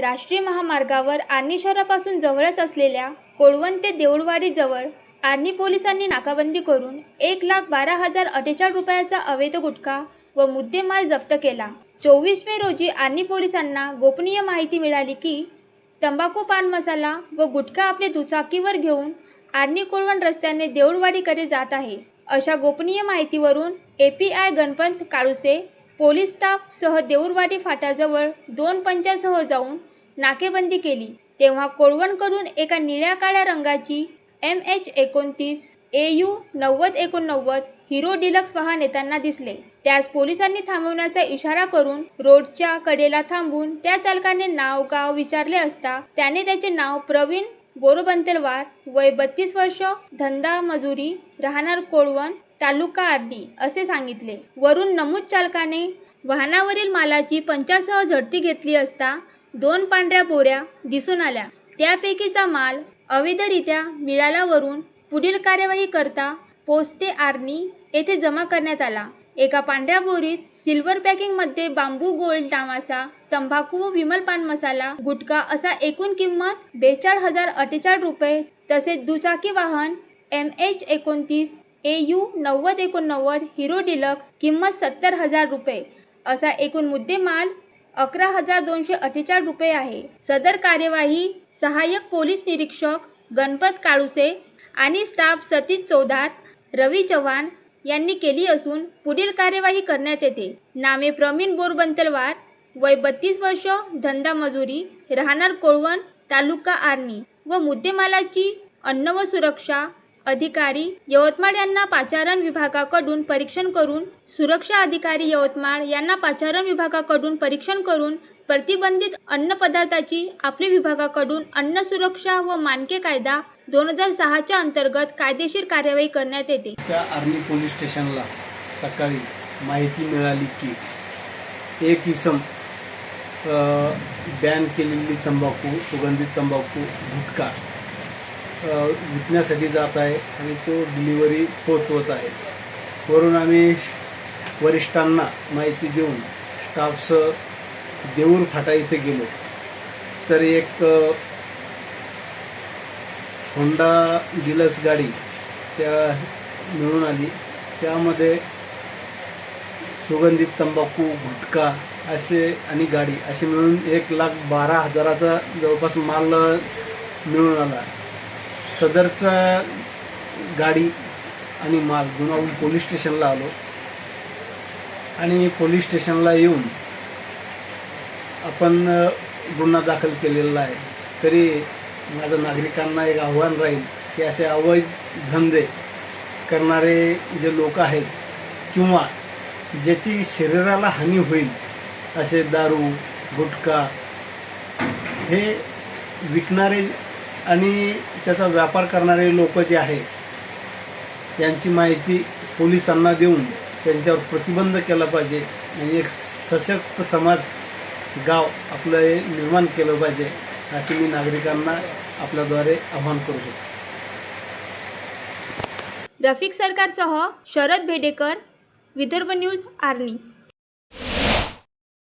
राष्ट्रीय महामार्गावर आर्णी शहरापासून जवळच असलेल्या कोळवण ते देऊळवाडी जवळ आर्णी पोलिसांनी नाकाबंदी करून एक लाख बारा हजार अठ्ठेचाळीस रुपयाचा अवैध गुटखा व मुद्देमाल जप्त केला. चोवीस मे रोजी आर्णी पोलिसांना गोपनीय माहिती मिळाली की तंबाखू पान मसाला व गुटखा आपली दुचाकीवर घेऊन आर्णी कोळवण रस्त्याने देऊळवाडीकडे जात आहे. अशा गोपनीय माहितीवरून API Ganpat Kaluse police staff सह देऊरवाडी फाट्याजवळ दोन पंचासह जाऊन नाकेबंदी केली. तेव्हा कोळवणकडून एका निळ्या काळ्या रंगाची एम एच एकोणतीस ए यू नव्वद एकोणनव्वद हिरो डिलक्स वाहन येताना दिसले. त्यास पोलिसांनी थांबवण्याचा इशारा करून रोडच्या कडेला थांबून त्या चालकाने नाव गाव विचारले असता त्याने त्याचे नाव प्रवीण बोरोबंतेलवार वय बत्तीस वर्ष धंदा मजुरी राहणार कोळवण तालुका आर्डी असे सांगितले. वरून नमूद चालकाने वाहनावरील मालाची पंचासह झडती घेतली असता दोन पांढऱ्या बोऱ्या दिसून आल्या. त्यापैकीचा माल अवैधरित्या मिळाल्यावरून पुढील कार्यवाही करता पोस्टे आर्नी येथे जमा करण्यात आला. एका पांढऱ्या बोरीत सिल्वर पॅकिंगमध्ये बांबू गोल्ड नावाचा तंबाखू व विमल पान मसाला गुटखा असा एकूण किंमत बेचाळीस हजार अठ्ठेचाळीस रुपये तसेच दुचाकी वाहन एम एच एकोणतीस ए यू नव्वद एकोणनव्वद हिरो डिलक्स किंमत सत्तर हजार रुपये असा एकूण मुद्देमाल अकरा हजार दोनशे अठ्ठेचाळीस रुपये आहे. सदर कार्यवाही सहाय्यक पोलीस निरीक्षक गणपत काळुसे आणि स्टाफ सतीश चौधार रवी चव्हाण यांनी केली असून पुढील कार्यवाही करण्यात येते. नामे प्रवीण बोरबंतलवार वय बत्तीस वर्ष धंदा मजुरी राहणार कोळवण तालुका आर्णी व मुद्देमालाची अन्न व सुरक्षा अधिकारी यवतमाळ यांना पाचारण विभागाकडून परीक्षण करून सुरक्षा अधिकारी यवतमाळ यांना पाचारण विभागाकडून परीक्षण करून प्रतिबंधित अन्न पदार्थाची आपल्या विभागाकडून अन्न सुरक्षा व मानके कायदा दोन हजार सहाच्या अंतर्गत कायदेशीर कार्यवाही करण्यात येते. आर्मी पोलीस स्टेशनला सकाळी माहिती मिळाली की एक इसम बॅन केलेली तंबाखू सुगंधित तंबाखू गुटखा विकण्यासाठी जात आहे आणि तो डिलिव्हरी पोचवत आहे. वरून आम्ही वरिष्ठांना माहिती देऊन स्टाफसह देऊर फाटा इथे गेलो. तर एक होंडा डिलक्स गाडी त्या मिळून आली. त्यामध्ये सुगंधित तंबाखू गुटखा असे आणि गाडी असे मिळून एक लाख बारा हजाराचा जवळपास माल मिळून आला. सदरचा गाडी आणि माल गुणावून पोलीस स्टेशनला आलो. आणि पोलीस स्टेशनला येऊन आपण गुन्हा दाखल केलेला आहे. तरी माझं नागरिकांना एक आव्हान राहील की असे अवैध धंदे करणारे जे लोक आहेत किंवा ज्याची शरीराला हानी होईल असे दारू गुटखा हे विकणारे आणि त्याचा व्यापार करणारे लोक जे आहे यांची माहिती पोलिसांना देऊन त्यांच्यावर प्रतिबंध केला पाहिजे. आणि एक सशक्त समाज गाव आपलं हे निर्माण केलं पाहिजे असे मी नागरिकांना आपल्याद्वारे आवाहन करू शकतो. रफिक सरकारसह शरद भेडेकर विदर्भ न्यूज आर्नी